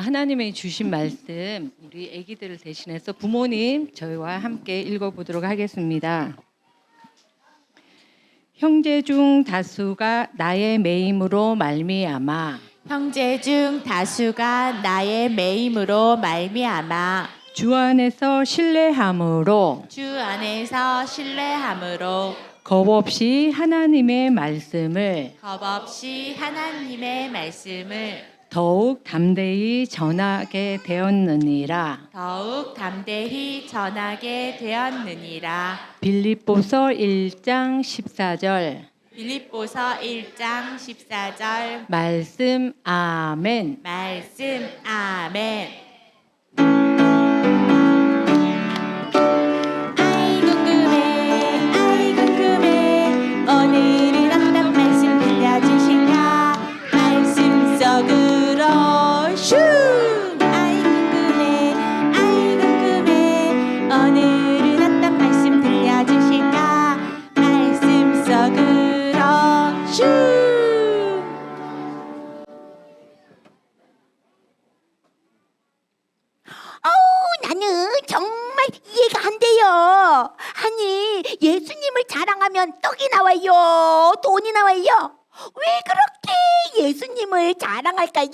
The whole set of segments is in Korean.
하나님의 주신 말씀 우리 아기들을 대신해서 부모님 저희와 함께 읽어보도록 하겠습니다. 형제 중 다수가 나의 매임으로 말미암아. 형제 중 다수가 나의 매임으로 말미암아. 주 안에서 신뢰함으로. 주 안에서 신뢰함으로. 겁 없이 하나님의 말씀을. 겁 없이 하나님의 말씀을 더욱 담대히 전하게 되었느니라. 더욱 담대히 전하게 되었느니라. 빌립보서 1장 14절 빌립보서 1장 14절 말씀 아멘. 말씀 아멘. 자랑하면 떡이 나와요. 돈이 나와요. 왜 그렇게 예수님을 자랑할까요?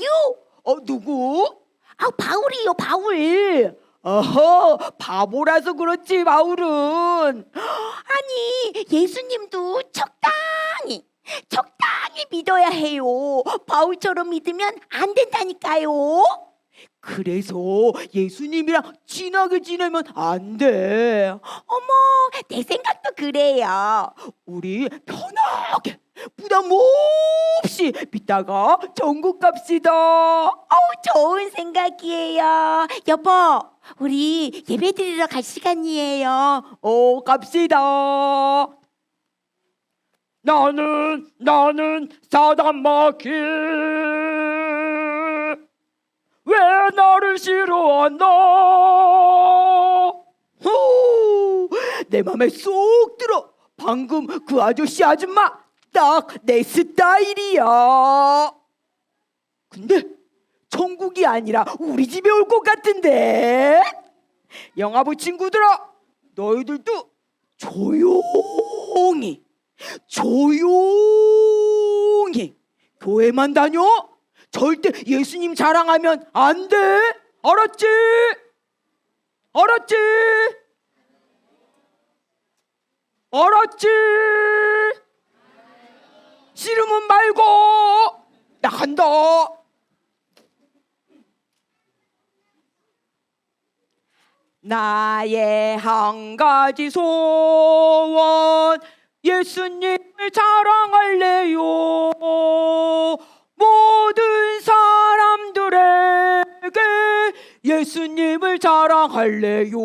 어 누구? 아, 바울이요, 바울. 어허 바보라서 그렇지 바울은 아니, 예수님도 적당히, 적당히 믿어야 해요. 바울처럼 믿으면 안 된다니까요. 그래서 예수님이랑 친하게 지내면 안 돼. 어머, 내 생각도 그래요. 우리 편하게 부담 없이 믿다가 전국 갑시다. 어우, 좋은 생각이에요. 여보, 우리 예배 드리러 갈 시간이에요. 어 갑시다. 나는 나는 사단 마귀 왜 나를 싫어한다 후, 내 맘에 쏙 들어 방금 그 아저씨 아줌마 딱 내 스타일이야. 근데 천국이 아니라 우리 집에 올 것 같은데? 영화부 친구들아 너희들도 조용히 조용히 교회만 다녀 절대 예수님 자랑하면 안 돼. 알았지? 알았지? 알았지? 싫으면 말고. 나 간다. 나의 한 가지 소원 예수님을 자랑할래요. 모든 사람들에게 예수님을 자랑할래요.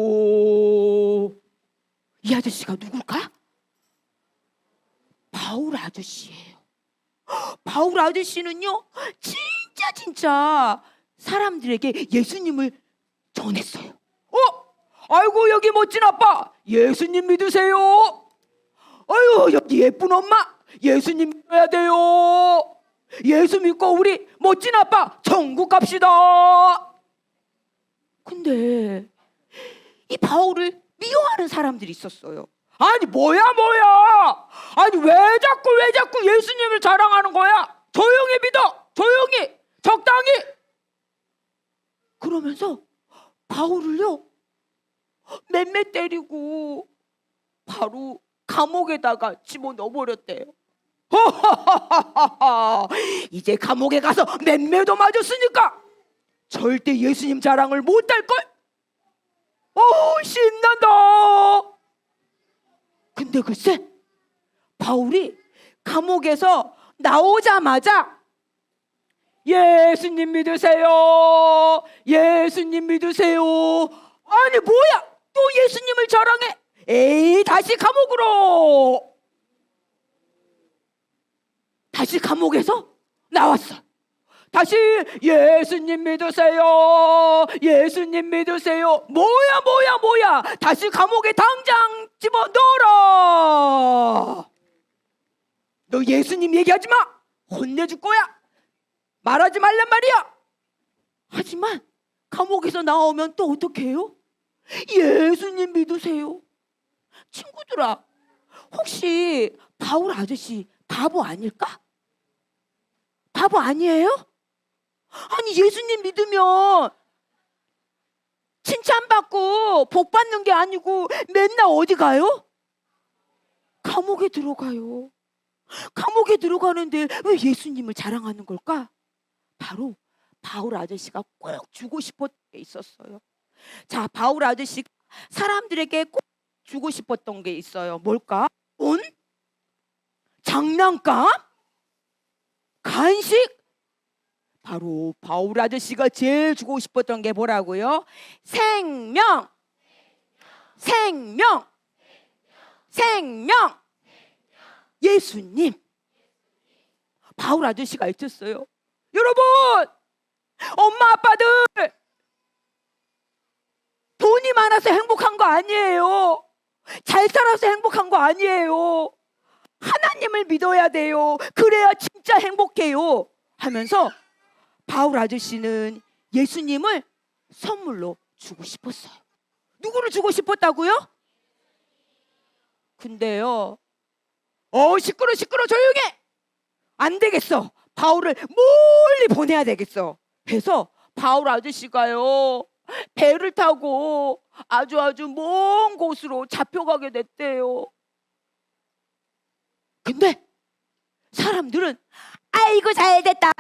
이 아저씨가 누굴까? 바울 아저씨예요. 바울 아저씨는요 진짜 진짜 사람들에게 예수님을 전했어요. 어? 아이고 여기 멋진 아빠 예수님 믿으세요. 아유 여기 예쁜 엄마 예수님 믿어야 돼요 예수 믿고 우리 멋진 아빠 천국 갑시다. 근데 이 바울을 미워하는 사람들이 있었어요. 아니 뭐야 뭐야? 아니 왜 자꾸 왜 자꾸 예수님을 자랑하는 거야? 조용히 믿어. 조용히. 적당히. 그러면서 바울을요 맴매 때리고 바로 감옥에다가 집어넣어 버렸대요. 이제 감옥에 가서 맴매도 맞았으니까 절대 예수님 자랑을 못할 걸. 오 신난다. 근데 글쎄 바울이 감옥에서 나오자마자 예수님 믿으세요. 예수님 믿으세요. 아니 뭐야? 또 예수님을 자랑해. 에이 다시 감옥으로. 다시 감옥에서 나왔어. 다시 예수님 믿으세요. 예수님 믿으세요. 뭐야 뭐야 뭐야. 다시 감옥에 당장 집어 넣어라. 너 예수님 얘기하지 마. 혼내줄 거야. 말하지 말란 말이야. 하지만 감옥에서 나오면 또 어떻게 해요? 예수님 믿으세요. 친구들아, 혹시 바울 아저씨 바보 아닐까? 바보 아니에요? 아니 예수님 믿으면 칭찬받고 복 받는 게 아니고 맨날 어디 가요? 감옥에 들어가요. 감옥에 들어가는데 왜 예수님을 자랑하는 걸까? 바로 바울 아저씨가 꼭 주고 싶었던 게 있었어요. 자, 바울 아저씨 사람들에게 꼭 주고 싶었던 게 있어요. 뭘까? 돈? 장난감? 간식? 바로 바울 아저씨가 제일 주고 싶었던 게 뭐라고요? 생명! 생명! 생명! 예수님! 바울 아저씨가 있었어요. 여러분! 엄마 아빠들! 돈이 많아서 행복한 거 아니에요. 잘 살아서 행복한 거 아니에요. 하나님을 믿어야 돼요. 그래야 진짜 행복해요. 하면서 바울 아저씨는 예수님을 선물로 주고 싶었어요. 누구를 주고 싶었다고요? 근데요. 어 시끄러 시끄러 조용해. 안 되겠어. 바울을 멀리 보내야 되겠어. 그래서 바울 아저씨가요. 배를 타고 아주 아주 먼 곳으로 잡혀가게 됐대요. 근데 사람들은 아이고 잘 됐다.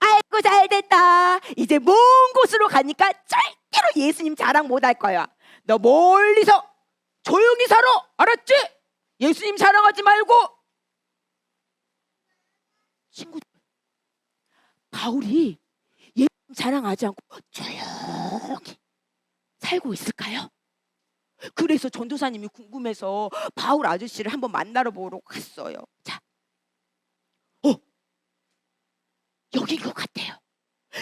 아이고 잘 됐다. 이제 먼 곳으로 가니까 절대로 예수님 자랑 못 할 거야. 너 멀리서 조용히 살아. 알았지? 예수님 자랑하지 말고. 친구들, 바울이 예수님 자랑하지 않고 조용히 살고 있을까요? 그래서 전도사님이 궁금해서 바울 아저씨를 한번 만나러 보러 갔어요. 자, 어, 여긴 것 같아요.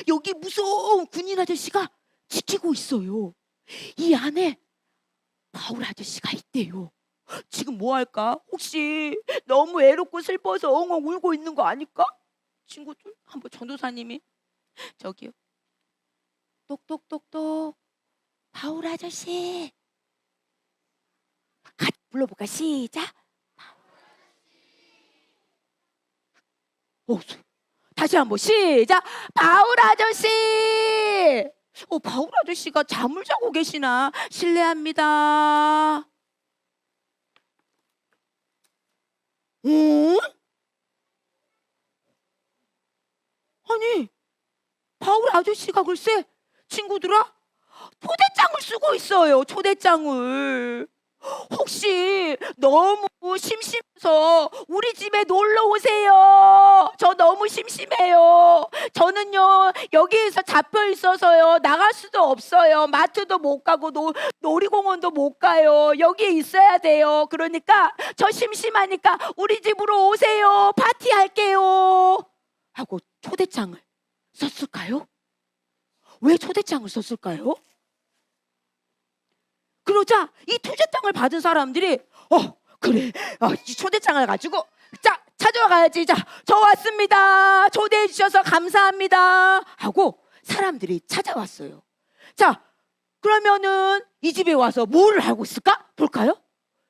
여기 무서운 군인 아저씨가 지키고 있어요. 이 안에 바울 아저씨가 있대요. 지금 뭐 할까? 혹시 너무 외롭고 슬퍼서 엉엉 울고 있는 거 아닐까? 친구들 한번 전도사님이 저기요. 똑똑똑똑 바울 아저씨 불러볼까? 시작. 오, 소- 다시 한번 시작. 바울 아저씨. 어, 바울 아저씨가 잠을 자고 계시나? 실례합니다. 응? 아니, 바울 아저씨가 글쎄 친구들아 초대장을 쓰고 있어요. 초대장을. 혹시 너무 심심해서 우리 집에 놀러 오세요. 저 너무 심심해요. 저는요 여기에서 잡혀 있어서요 나갈 수도 없어요. 마트도 못 가고 노, 놀이공원도 못 가요. 여기에 있어야 돼요. 그러니까 저 심심하니까 우리 집으로 오세요. 파티할게요. 하고 초대장을 썼을까요? 왜 초대장을 썼을까요? 그러자 이 초대장을 받은 사람들이 어 그래. 어, 이 초대장을 가지고 자 찾아와 가야지. 자 저 왔습니다. 초대해 주셔서 감사합니다. 하고 사람들이 찾아왔어요. 자 그러면은 이 집에 와서 뭐를 하고 있을까? 볼까요?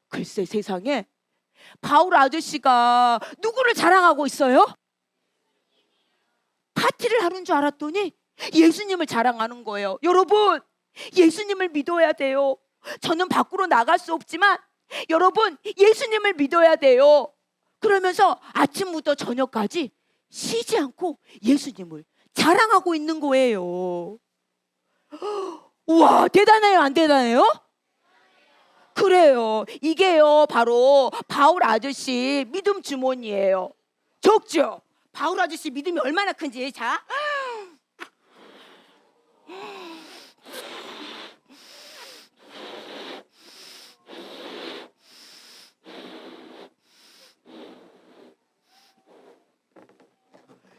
글쎄 세상에. 바울 아저씨가 누구를 자랑하고 있어요? 파티를 하는 줄 알았더니 예수님을 자랑하는 거예요. 여러분 예수님을 믿어야 돼요 저는 밖으로 나갈 수 없지만 여러분 예수님을 믿어야 돼요. 그러면서 아침부터 저녁까지 쉬지 않고 예수님을 자랑하고 있는 거예요. 우와 대단해요 안 대단해요? 그래요 이게요 바로 바울 아저씨 믿음 주머니예요. 적죠? 바울 아저씨 믿음이 얼마나 큰지 자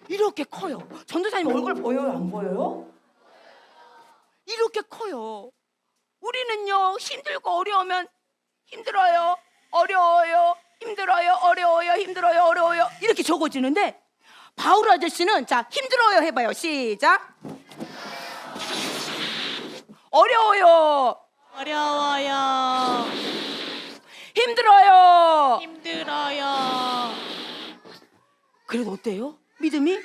이렇게 커요. 전도사님 얼굴 보여요? 안 보여요? 이렇게 커요. 우리는요 힘들고 어려우면 힘들어요, 어려워요, 힘들어요, 어려워요, 힘들어요, 어려워요 이렇게 적어지는데 바울 아저씨는 자 힘들어요 해봐요. 시작. 어려워요. 어려워요. 힘들어요. 힘들어요. 그래도 어때요? 믿음이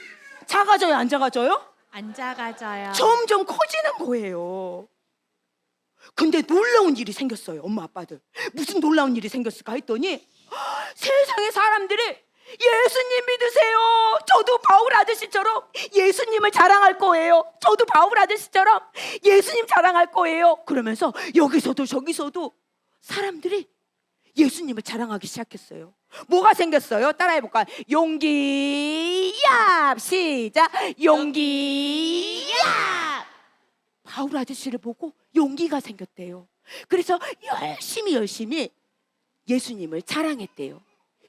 작아져요, 안 작아져요? 안 작아져요. 점점 커지는 거예요. 근데 놀라운 일이 생겼어요, 엄마 아빠들. 무슨 놀라운 일이 생겼을까 했더니 세상의 사람들이 예수님 믿으세요. 저도 바울 아저씨처럼 예수님을 자랑할 거예요. 저도 바울 아저씨처럼 예수님 자랑할 거예요. 그러면서 여기서도 저기서도 사람들이 예수님을 자랑하기 시작했어요. 뭐가 생겼어요? 따라해 볼까요? 용기 야 시작 용기 야 바울 아저씨를 보고 용기가 생겼대요. 그래서 열심히 열심히 예수님을 자랑했대요.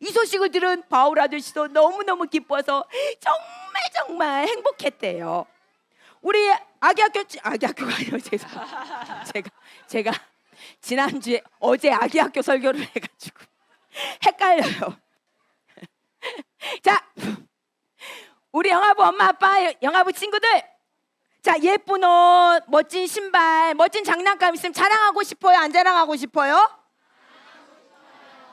이 소식을 들은 바울 아저씨도 너무너무 기뻐서 정말 정말 행복했대요. 우리 아기 학교 아기 학교가 아니요 제가 제가 제가 지난주에 어제 아기 학교 설교를 해가지고 헷갈려요. 자, 우리 영아부 엄마 아빠 영아부 친구들 자 예쁜 옷 멋진 신발 멋진 장난감 있으면 자랑하고 싶어요 안 자랑하고 싶어요?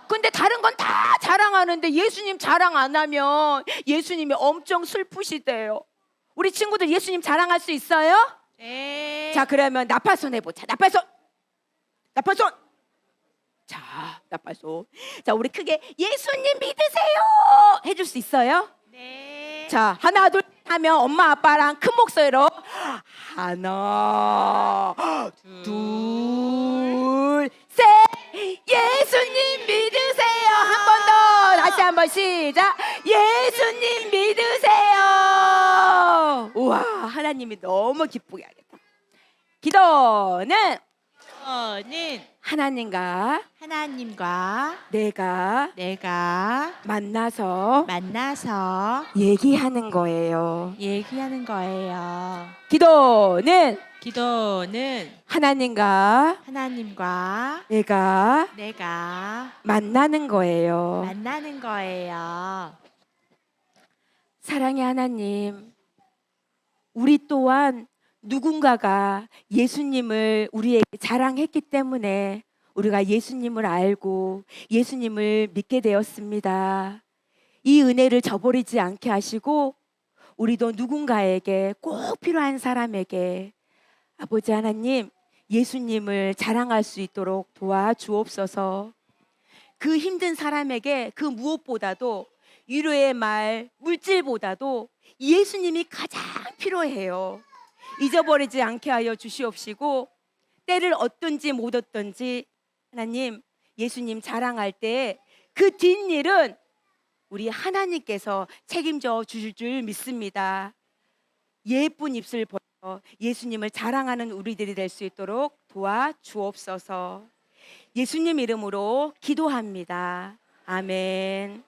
근데 다른 건 다 자랑하는데 예수님 자랑 안 하면 예수님이 엄청 슬프시대요 우리 친구들 예수님 자랑할 수 있어요? 네. 자 그러면 나팔손 해보자 나팔손 나팔 손 자 나팔 손 자 우리 크게 예수님 믿으세요! 해줄 수 있어요? 네. 자 하나 둘 하면 엄마 아빠랑 큰 목소리로 하나 둘셋. 예수님 믿으세요! 한 번 더. 다시 한 번 시작. 예수님 믿으세요! 우와 하나님이 너무 기쁘게 하겠다. 기도는 저는 하나님과 하나님과 내가 내가 만나서 만나서 얘기하는 거예요 얘기하는 거예요. 기도는 기도는 하나님과 하나님과 내가 내가 만나는 거예요. 만나는 거예요. 사랑의 하나님, 우리 또한 누군가가 예수님을 우리에게 자랑했기 때문에 우리가 예수님을 알고 예수님을 믿게 되었습니다. 이 은혜를 저버리지 않게 하시고 우리도 누군가에게 꼭 필요한 사람에게 아버지 하나님 예수님을 자랑할 수 있도록 도와주옵소서. 그 힘든 사람에게 그 무엇보다도 위로의 말, 물질보다도 예수님이 가장 필요해요. 잊어버리지 않게 하여 주시옵시고 때를 얻든지 못 얻든지 하나님 예수님 자랑할 때 그 뒷일은 우리 하나님께서 책임져 주실 줄 믿습니다. 예쁜 입술 벌려 예수님을 자랑하는 우리들이 될 수 있도록 도와 주옵소서. 예수님 이름으로 기도합니다. 아멘.